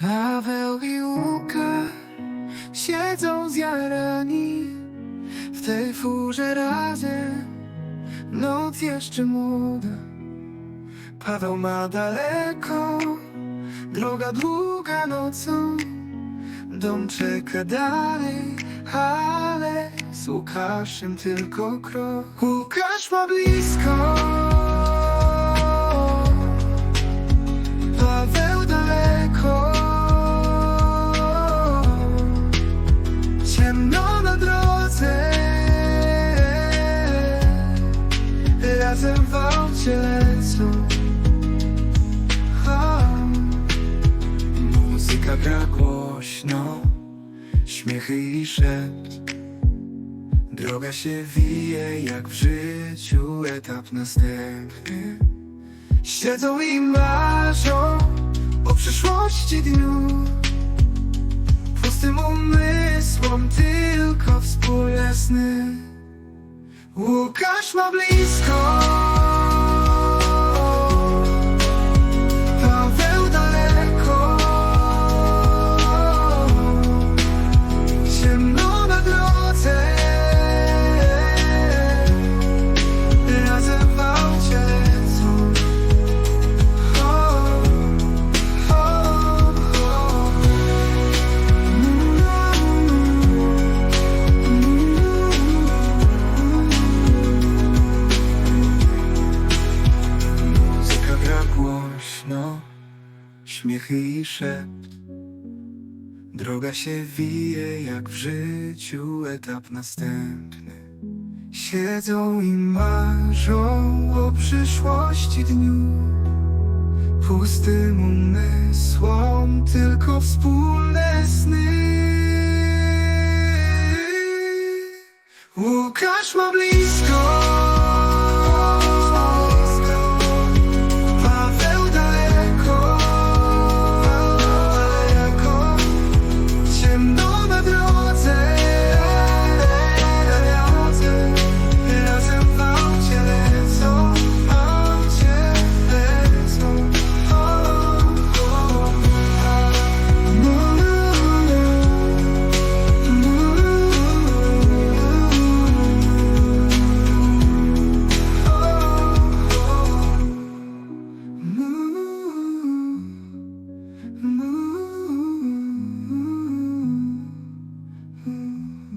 Paweł i Łuka siedzą zjarani w tej furze razem. Noc jeszcze młoda, Paweł ma daleko, droga długa nocą. Dom czeka dalej, ale z Łukaszem tylko krok. Łukasz ma blisko. Razem w aucie lecą. O, Muzyka gra głośno Śmiechy i szept. Droga się wije jak w życiu etap następny. Siedzą i marzą o przyszłości dniu. Pustym umysłom tylko wspólne sny Łukasz ma blisko śmiechy i szept. Droga się wije jak w życiu etap następny. Siedzą i marzą o przyszłości dniu. Pustym umysłom tylko wspólne sny Łukasz ma blisko Mm.